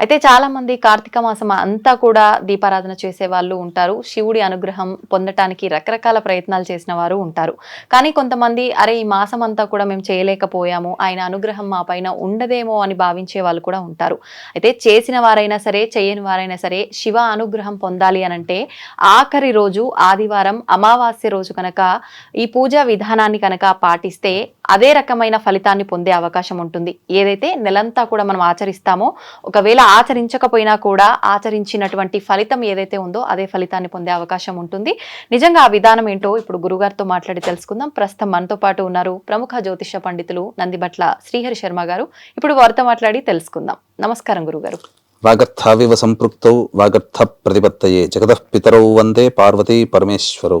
అయితే చాలా మంది కార్తీక మాసం అంతా కూడా దీపారాధన చేసే వాళ్ళు ఉంటారు. శివుడి అనుగ్రహం పొందటానికి రకరకాల ప్రయత్నాలు చేసిన వారు ఉంటారు. కానీ కొంతమంది అరే ఈ మాసం అంతా కూడా మేము చేయలేకపోయాము. ఆయన అనుగ్రహం మా పైన ఉండదేమో అని భావించే వాళ్ళు కూడా ఉంటారు. అయితే చేసిన వారైనా సరే చేయని వారైనా సరే శివ అనుగ్రహం పొందాలి అనంటే ఆఖరి రోజు ఆదివారం అమావాస్య రోజు కనుక ఈ పూజా విధానాన్ని కనుక పాటిస్తే అదే రకమైన ఫలితాన్ని పొందే అవకాశం ఉంటుంది. ఏదైతే నెలంతా కూడా మనం ఆచరిస్తామో ఒకవేళ ఆచరించకపోయినా కూడా ఆచరించినటువంటి ఫలితం ఏదైతే ఉందో అదే ఫలితాన్ని పొందే అవకాశం ఉంటుంది. నిజంగా ఆ విధానం ఏంటో ఇప్పుడు గురుగారితో మాట్లాడి తెలుసుకుందాం. ప్రస్తుతం మనతో పాటు ఉన్నారు ప్రముఖ జ్యోతిష పండితులు నందిబట్ల శ్రీహరి శర్మ గారు. ఇప్పుడు వారితో మాట్లాడి తెలుసుకుందాం. నమస్కారం గురుగారు. వాగర్థావివ సంపృక్తౌ వాగర్థ ప్రతిపత్తయే. జగదః పితరౌ వందే పార్వతీ పరమేశ్వరౌ.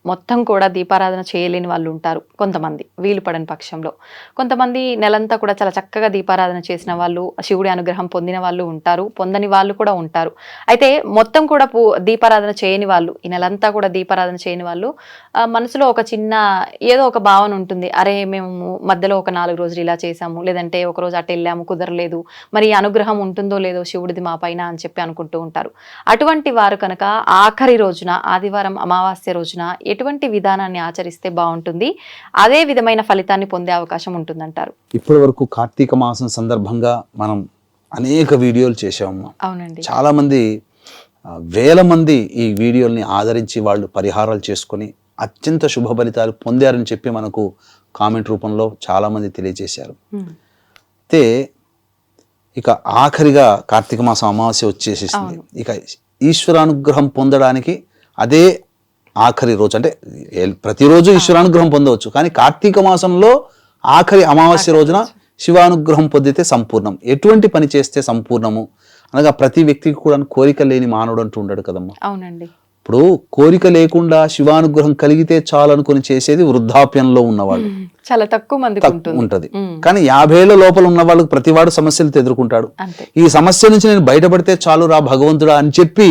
మొత్తం కూడా దీపారాధన చేయలేని వాళ్ళు ఉంటారు కొంతమంది వీలు పడని పక్షంలో. కొంతమంది నెలంతా కూడా చాలా చక్కగా దీపారాధన చేసిన వాళ్ళు శివుడి అనుగ్రహం పొందిన వాళ్ళు ఉంటారు పొందని వాళ్ళు కూడా ఉంటారు. అయితే మొత్తం కూడా దీపారాధన చేయని వాళ్ళు ఈ నెలంతా కూడా దీపారాధన చేయని వాళ్ళు మనసులో ఒక చిన్న ఏదో ఒక భావన ఉంటుంది. అరే మేము మధ్యలో ఒక నాలుగు రోజులు ఇలా చేసాము లేదంటే ఒక రోజు అటు వెళ్ళాము కుదరలేదు మరి అనుగ్రహం ఉంటుందో లేదో శివుడిది మా పైన అని చెప్పి అనుకుంటూ ఉంటారు. అటువంటి వారు కనుక ఆఖరి రోజున ఆదివారం అమావాస్య రోజున ఎటువంటి విధానాన్ని ఆచరిస్తే బాగుంటుంది? అదే విధమైన ఫలితాన్ని పొందే అవకాశం ఉంటుందంటారు. ఇప్పటి వరకు కార్తీక మాసం సందర్భంగా మనం అనేక వీడియోలు చేసామమ్మా అవునండి. చాలా మంది వేల మంది ఈ వీడియోల్ని ఆదరించి వాళ్ళు పరిహారాలు చేసుకొని అత్యంత శుభ ఫలితాలు పొందారని చెప్పి మనకు కామెంట్ రూపంలో చాలా మంది తెలియజేశారు అయితే ఇక ఆఖరిగా కార్తీక మాసం అమావాస్య వచ్చేసేసింది. ఇక ఈశ్వరానుగ్రహం పొందడానికి అదే ఆఖరి రోజు అంటే ప్రతిరోజు ఈశ్వరానుగ్రహం పొందవచ్చు. కానీ కార్తీక మాసంలో ఆఖరి అమావాస్య రోజున శివానుగ్రహం పొందితే సంపూర్ణం. ఎటువంటి పని చేస్తే సంపూర్ణము? అనగా ప్రతి వ్యక్తికి కూడా కోరిక లేని మానవుడు అంటూ ఉండడు కదమ్మా. అవునండి. ఇప్పుడు కోరిక లేకుండా శివానుగ్రహం కలిగితే చాలు అనుకుని చేసేది వృద్ధాప్యంలో ఉన్నవాళ్ళు చాలా తక్కువ మందికి ఉంటుంది. కానీ యాభైల లోపల ఉన్న వాళ్ళకి ప్రతివాడు సమస్యలతో ఎదుర్కొంటాడు. ఈ సమస్య నుంచి నేను బయటపడితే చాలు రా భగవంతుడా అని చెప్పి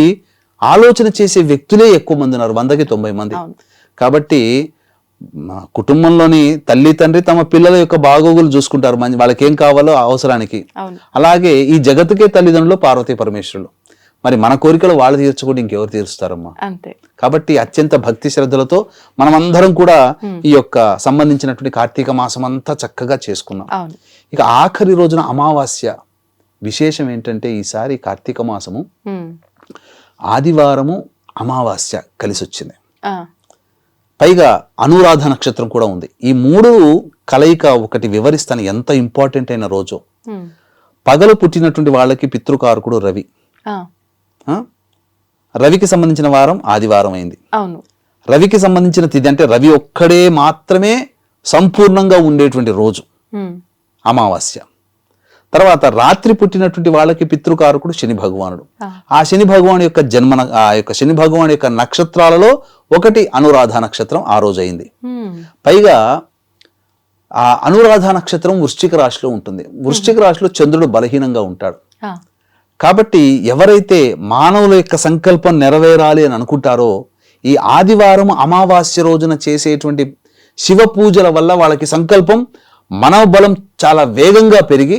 ఆలోచన చేసే వ్యక్తులే ఎక్కువ మంది ఉన్నారు వందకి తొంభై మంది. కాబట్టి కుటుంబంలోని తల్లి తండ్రి తమ పిల్లల యొక్క బాగోగులు చూసుకుంటారు. వాళ్ళకి ఏం కావాలో అవసరానికి. అలాగే ఈ జగత్తుకే తల్లిదండ్రులు పార్వతీ పరమేశ్వరులు. మరి మన కోరికలు వాళ్ళు తీర్చుకుంటే ఇంకెవరు తీరుస్తారమ్మా? అంతే. కాబట్టి అత్యంత భక్తి శ్రద్ధలతో మనమందరం కూడా ఈ యొక్క సంబంధించినటువంటి కార్తీక మాసం అంతా చక్కగా చేసుకున్నాం. ఇక ఆఖరి రోజున అమావాస్య విశేషం ఏంటంటే ఈసారి కార్తీక మాసము. ఆదివారము అమావాస్య కలిసి వచ్చింది పైగా అనురాధ నక్షత్రం కూడా ఉంది. ఈ మూడు కలయిక ఒకటి వివరిస్తాను ఎంత ఇంపార్టెంట్ అయిన రోజు. పగలు పుట్టినటువంటి వాళ్ళకి పితృకారకుడు రవి? రవికి సంబంధించిన వారం ఆదివారం అయింది. రవికి సంబంధించిన తిథి అంటే రవి ఒక్కడే మాత్రమే సంపూర్ణంగా ఉండేటువంటి రోజు. అమావాస్య. తర్వాత రాత్రి పుట్టినటువంటి వాళ్ళకి పితృకారకుడు శని భగవానుడు. ఆ, శని భగవాను యొక్క జన్మ ఆ యొక్క శని భగవాను యొక్క నక్షత్రాలలో ఒకటి అనురాధ నక్షత్రం ఆ రోజు అయింది పైగా ఆ అనురాధ నక్షత్రం వృశ్చిక రాశిలో ఉంటుంది. వృశ్చిక రాశిలో చంద్రుడు బలహీనంగా ఉంటాడు. కాబట్టి ఎవరైతే మానవుల యొక్క సంకల్పం నెరవేరాలి అని అనుకుంటారో ఈ ఆదివారం అమావాస్య రోజున చేసేటువంటి శివ పూజల వల్ల వాళ్ళకి సంకల్పం మనోబలం చాలా వేగంగా పెరిగి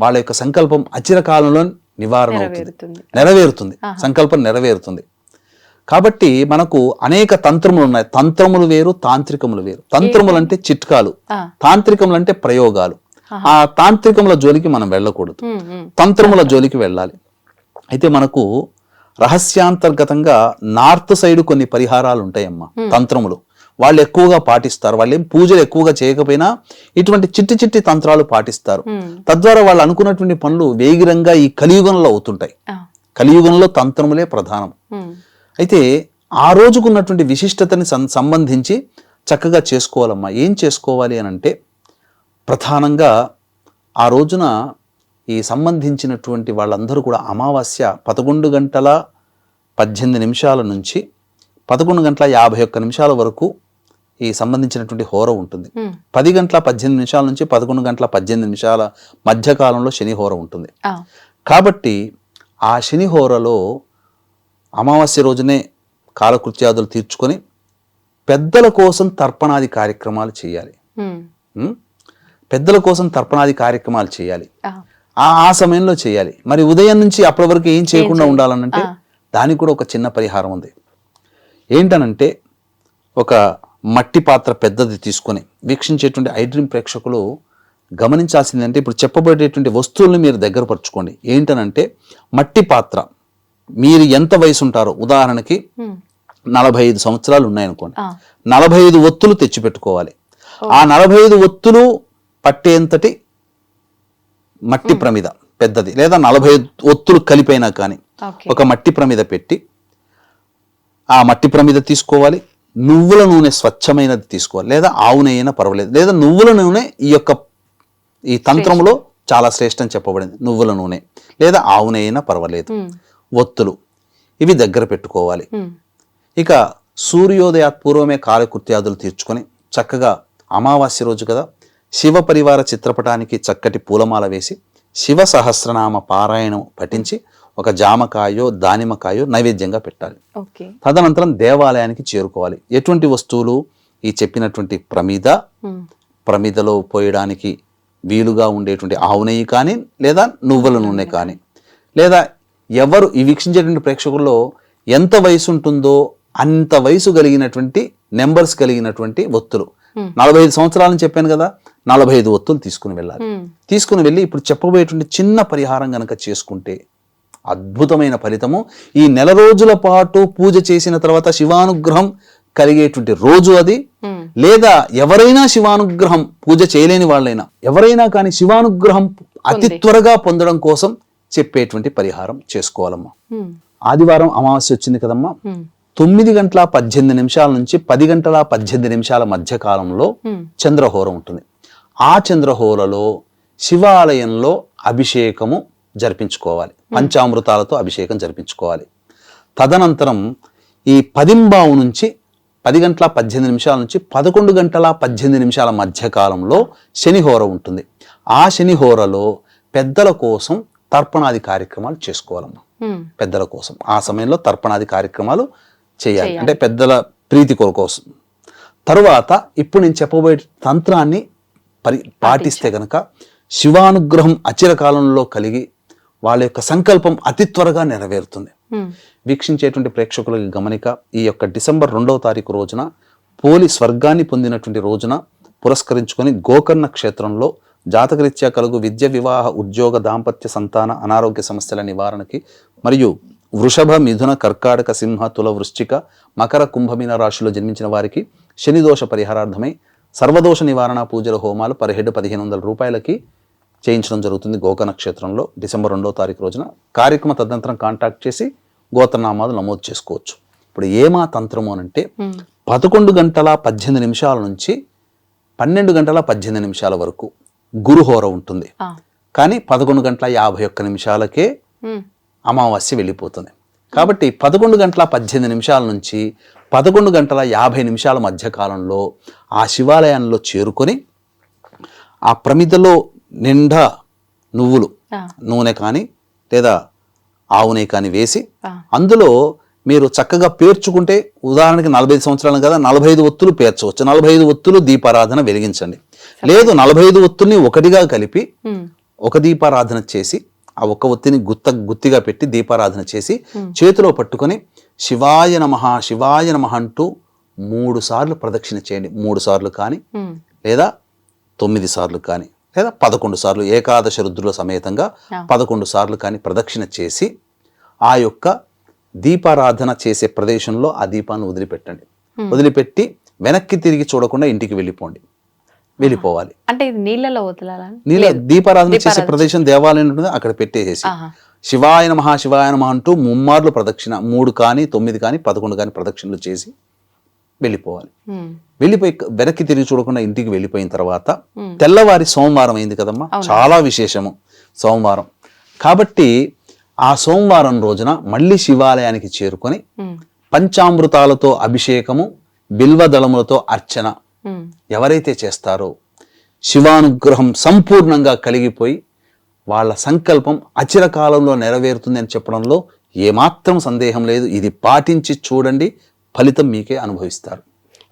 వాళ్ళ యొక్క సంకల్పం అచిరకాలంలో నివారణ అవుతుంది. నెరవేరుతుంది. సంకల్పం నెరవేరుతుంది. కాబట్టి మనకు అనేక తంత్రములు ఉన్నాయి. తంత్రములు వేరు తాంత్రికములు వేరు. తంత్రములు అంటే చిట్కాలు. తాంత్రికములు అంటే ప్రయోగాలు. ఆ తాంత్రికముల జోలికి మనం వెళ్ళకూడదు. తంత్రముల జోలికి వెళ్ళాలి. అయితే మనకు రహస్యాంతర్గతంగా నార్త్ సైడ్ కొన్ని పరిహారాలు ఉంటాయమ్మా. తంత్రములు. వాళ్ళు ఎక్కువగా పాటిస్తారు. వాళ్ళు ఏం పూజలు ఎక్కువగా చేయకపోయినా ఇటువంటి చిట్టి చిట్టి తంత్రాలు పాటిస్తారు. తద్వారా వాళ్ళు అనుకున్నటువంటి పనులు వేగిరంగా ఈ కలియుగంలో అవుతుంటాయి. కలియుగంలో తంత్రములే ప్రధానం. అయితే ఆ రోజుకున్నటువంటి విశిష్టతని సం- సంబంధించి చక్కగా చేసుకోవాలమ్మా. ఏం చేసుకోవాలి అని అంటే ప్రధానంగా ఆ రోజున ఈ సంబంధించినటువంటి వాళ్ళందరూ కూడా అమావాస్య పదకొండు గంటల పద్దెనిమిది నిమిషాల నుంచి పదకొండు గంటల యాభై ఒక్క నిమిషాల వరకు ఈ సంబంధించినటువంటి హోర ఉంటుంది. పది గంటల పద్దెనిమిది నిమిషాల నుంచి పదకొండు గంటల పద్దెనిమిది నిమిషాల మధ్య కాలంలో శని హోర ఉంటుంది. కాబట్టి ఆ శని హోరలో అమావాస్య రోజునే కాలకృత్యాదులు తీర్చుకొని పెద్దల కోసం తర్పణాది కార్యక్రమాలు చేయాలి? పెద్దల కోసం తర్పణాది కార్యక్రమాలు చేయాలి. ఆ. సమయంలో చేయాలి. మరి ఉదయం నుంచి అప్పటి వరకు ఏం చేయకుండా ఉండాలనంటే దానికి కూడా ఒక చిన్న పరిహారం ఉంది. ఏంటనంటే ఒక మట్టి పాత్ర పెద్దది తీసుకొని వీక్షించేటువంటి ఐ డ్రీమ్ ప్రేక్షకులు గమనించాల్సింది అంటే ఇప్పుడు చెప్పబడేటువంటి వస్తువుల్ని మీరు దగ్గర పరుచుకోండి. ఏంటనంటే మట్టి పాత్ర. మీరు ఎంత వయసు ఉంటారో ఉదాహరణకి నలభై ఐదు సంవత్సరాలు ఉన్నాయనుకోండి. నలభై ఐదు ఒత్తులు తెచ్చిపెట్టుకోవాలి. ఆ నలభై ఐదు ఒత్తులు పట్టేంతటి మట్టి ప్రమిద పెద్దది. లేదా నలభై ఒత్తులు కలిపైనా కానీ ఒక మట్టి ప్రమిద పెట్టి ఆ మట్టి ప్రమిద తీసుకోవాలి. నువ్వుల నూనె స్వచ్ఛమైనది తీసుకోవాలి. లేదా ఆవు నెయ్యి అయినా పర్వాలేదు. లేదా నువ్వుల నూనె ఈ యొక్క ఈ తంత్రంలో చాలా శ్రేష్టం చెప్పబడింది. నువ్వుల నూనె. లేదా ఆవు నెయ్యి అయినా పర్వాలేదు ఒత్తులు. ఇవి దగ్గర పెట్టుకోవాలి. ఇక సూర్యోదయాత్ పూర్వమే కాలకృత్యాదులు తీర్చుకొని చక్కగా అమావాస్య రోజు కదా శివ పరివార చిత్రపటానికి చక్కటి పూలమాల వేసి శివ సహస్రనామ పారాయణం పఠించి ఒక జామకాయో దానిమ్మకాయో నైవేద్యంగా పెట్టాలి. తదనంతరం దేవాలయానికి చేరుకోవాలి. ఎటువంటి వస్తువులు ఈ చెప్పినటువంటి ప్రమిద ప్రమిదలో పోయడానికి వీలుగా ఉండేటువంటి ఆవు నెయ్యి కానీ లేదా నువ్వుల నూనె కానీ లేదా ఎవరు ఈ వీక్షించేటువంటి ప్రేక్షకుల్లో ఎంత వయసు ఉంటుందో అంత వయసు కలిగినటువంటి నెంబర్స్ కలిగినటువంటి ఒత్తులు. నలభై ఐదు సంవత్సరాలని చెప్పాను కదా నలభై ఐదు ఒత్తులు తీసుకుని వెళ్ళాలి. తీసుకుని వెళ్ళి ఇప్పుడు చెప్పబోయేటువంటి చిన్న పరిహారం గనక చేసుకుంటే అద్భుతమైన ఫలితము. ఈ నెల రోజుల పాటు పూజ చేసిన తర్వాత శివానుగ్రహం కలిగేటువంటి రోజు అది. లేదా ఎవరైనా శివానుగ్రహం పూజ చేయలేని వాళ్ళైనా ఎవరైనా కానీ శివానుగ్రహం అతి త్వరగా పొందడం కోసం చెప్పేటువంటి పరిహారం చేసుకోవాలమ్మా. ఆదివారం అమావాస్య వచ్చింది కదమ్మా. తొమ్మిది గంటల పద్దెనిమిది నిమిషాల నుంచి పది గంటల పద్దెనిమిది నిమిషాల మధ్య కాలంలో చంద్రహోర ఉంటుంది. ఆ చంద్రహోరలో శివాలయంలో అభిషేకము జరిపించుకోవాలి. పంచామృతాలతో అభిషేకం జరిపించుకోవాలి. తదనంతరం ఈ పదింబావు నుంచి పది గంటల పద్దెనిమిది నిమిషాల నుంచి పదకొండు గంటల పద్దెనిమిది నిమిషాల మధ్య కాలంలో శనిహోర ఉంటుంది. ఆ శనిహోరలో పెద్దల కోసం తర్పణాది కార్యక్రమాలు చేసుకోవాలమ్మా. పెద్దల కోసం. ఆ సమయంలో తర్పణాది కార్యక్రమాలు చేయాలి. అంటే పెద్దల ప్రీతి కోసం. తరువాత ఇప్పుడు నేను చెప్పబోయే తంత్రాన్ని పరి పాటిస్తే గనక శివానుగ్రహం అచిర కాలంలో కలిగి వాళ్ళ యొక్క సంకల్పం అతి త్వరగా నెరవేరుతుంది. వీక్షించేటువంటి ప్రేక్షకులకి గమనిక ఈ యొక్క డిసెంబర్ రెండవ తారీఖు రోజున పోలి స్వర్గాన్ని పొందినటువంటి రోజున పురస్కరించుకొని గోకర్ణ క్షేత్రంలో జాతకరీత్యా కలుగు విద్య వివాహ ఉద్యోగ దాంపత్య సంతాన అనారోగ్య సమస్యల నివారణకి మరియు వృషభ మిథున కర్కాటక సింహ తుల వృశ్చిక మకర కుంభమీన రాశిలో జన్మించిన వారికి శనిదోష పరిహారార్థమై సర్వదోష నివారణ పూజల హోమాలు పర్ హెడ్ పదిహేను వందల రూపాయలకి చేయించడం జరుగుతుంది గోకర్ణ క్షేత్రంలో డిసెంబర్ రెండో తారీఖు రోజున. కార్యక్రమ తదనంతరం కాంటాక్ట్ చేసి గోత్రనామాలు నమోదు చేసుకోవచ్చు. ఇప్పుడు ఏమా తంత్రము అనంటే ఉమ్, పదకొండు గంటల పద్దెనిమిది నిమిషాల నుంచి పన్నెండు గంటల పద్దెనిమిది నిమిషాల వరకు గురుహోర ఉంటుంది. కానీ పదకొండు గంటల యాభై ఒక్క నిమిషాలకే అమావాస్య వెళ్ళిపోతుంది. కాబట్టి పదకొండు గంటల పద్దెనిమిది నిమిషాల నుంచి పదకొండు గంటల యాభై నిమిషాల మధ్య కాలంలో ఆ శివాలయంలో చేరుకొని ఆ ప్రమిదలో నిండా నువ్వులు నూనె కానీ లేదా ఆవు నెయ్యి కానీ వేసి అందులో మీరు చక్కగా పేర్చుకుంటే ఉదాహరణకి నలభై ఐదు సంవత్సరాలు కదా నలభై ఐదు ఒత్తులు పేర్చవచ్చు. నలభై ఐదు ఒత్తులు దీపారాధన వెలిగించండి. లేదు నలభై ఐదు ఒత్తుల్ని ఒకటిగా కలిపి ఒక దీపారాధన చేసి ఆ ఒక్క ఒత్తిని గుత్త గుత్తిగా పెట్టి దీపారాధన చేసి చేతిలో పట్టుకొని శివాయ నమః శివాయ నమః అంటూ మూడు సార్లు ప్రదక్షిణ చేయండి. మూడు సార్లు కానీ లేదా తొమ్మిది సార్లు కానీ. లేదా పదకొండు సార్లు ఏకాదశ రుద్రుల సమేతంగా. పదకొండు సార్లు కానీ ప్రదక్షిణ చేసి ఆ యొక్క దీపారాధన చేసే ప్రదేశంలో ఆ దీపాన్ని వదిలిపెట్టండి. వదిలిపెట్టి వెనక్కి తిరిగి చూడకుండా ఇంటికి వెళ్ళిపోండి. వెళ్ళిపోవాలి. అంటే ఇది నీళ్ళలో వదలాలా? నీళ్ళ దీపారాధన చేసే ప్రదేశం దేవాలయం ఉంటుంది అక్కడ పెట్టేసేసి. శివాయ నమః శివాయ నమః అంటూ ముమ్మార్లు ప్రదక్షిణ మూడు కానీ తొమ్మిది కానీ పదకొండు కానీ ప్రదక్షిణలు చేసి వెళ్ళిపోవాలి. వెళ్ళిపోయి వెనక్కి తిరిగి చూడకుండా ఇంటికి వెళ్ళిపోయిన తర్వాత తెల్లవారి సోమవారం అయింది కదమ్మా. చాలా విశేషము సోమవారం. కాబట్టి ఆ సోమవారం రోజున మళ్ళీ శివాలయానికి చేరుకొని పంచామృతాలతో అభిషేకము బిల్వదళములతో అర్చన ఎవరైతే చేస్తారో శివానుగ్రహం సంపూర్ణంగా కలిగిపోయి వాళ్ళ సంకల్పం అచిర కాలంలో నెరవేరుతుంది అని చెప్పడంలో ఏమాత్రం సందేహం లేదు. ఇది పాటించి చూడండి. ఫలితం మీకే అనుభవిస్తారు.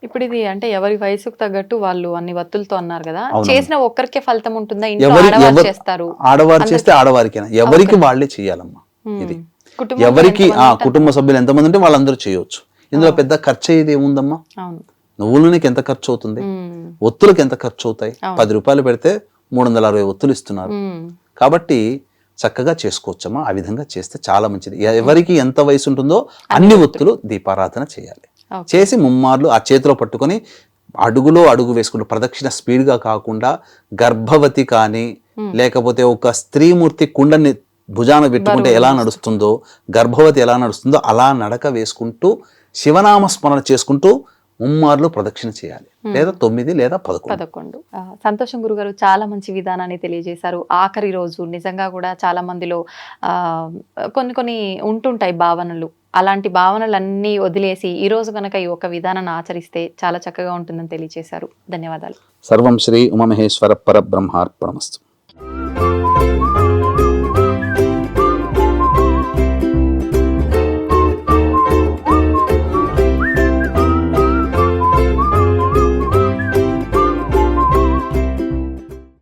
ఇప్పుడు ఇది అంటే ఎవరి వయసుకు తగ్గట్టు వాళ్ళు అన్ని వత్తులతో అన్నారు కదా. చేసిన ఒక్కరికే ఫలితం ఉంటుందా? ఎవరు చేస్తారు. ఆడవారు చేస్తే ఆడవారికేనా? ఎవరికి వాళ్ళే చేయాలమ్మా. ఇది. ఎవరికి ఆ? కుటుంబ సభ్యులు ఎంతమంది ఉంటే వాళ్ళందరూ చేయొచ్చు. ఇందులో పెద్ద ఖర్చు అయ్యేది ఏముందమ్మా? అవును. నువ్వుల నూనెకి ఎంత ఖర్చు అవుతుంది? ఒత్తులకు ఎంత ఖర్చు అవుతాయి. పది రూపాయలు పెడితే మూడు వందల అరవై ఒత్తులు ఇస్తున్నారు. కాబట్టి చక్కగా చేసుకోవచ్చమ్మా. ఆ విధంగా చేస్తే చాలా మంచిది. ఎవరికి ఎంత వయసు ఉంటుందో అన్ని ఒత్తులు దీపారాధన చేయాలి. చేసి ముమ్మార్లు ఆ చేతిలో పట్టుకొని అడుగులో అడుగు వేసుకుంటూ ప్రదక్షిణ స్పీడ్గా కాకుండా గర్భవతి కానీ లేకపోతే ఒక స్త్రీమూర్తి కుండని భుజాన పెట్టుకుంటే ఎలా నడుస్తుందో గర్భవతి ఎలా నడుస్తుందో అలా నడక వేసుకుంటూ శివనామ స్మరణ చేసుకుంటూ ముమ్మార్లు ప్రదక్షిణ చేయాలి. లేదా తొమ్మిది లేదా పదకొండు. సంతోషం గురుగారు చాలా మంచి విధానాన్ని తెలియజేశారు. ఆఖరి రోజు నిజంగా కూడా చాలా మందిలో ఆ, కొన్ని కొన్ని ఉంటుంటాయి భావనలు. అలాంటి భావనలన్నీ వదిలేసి ఈ రోజు కనుక ఈ ఒక విధానాన్ని ఆచరిస్తే చాలా చక్కగా ఉంటుందని తెలియజేశారు. ధన్యవాదాలు. సర్వం శ్రీ ఉమమహేశ్వర పరబ్రహ్మార్పణమస్తు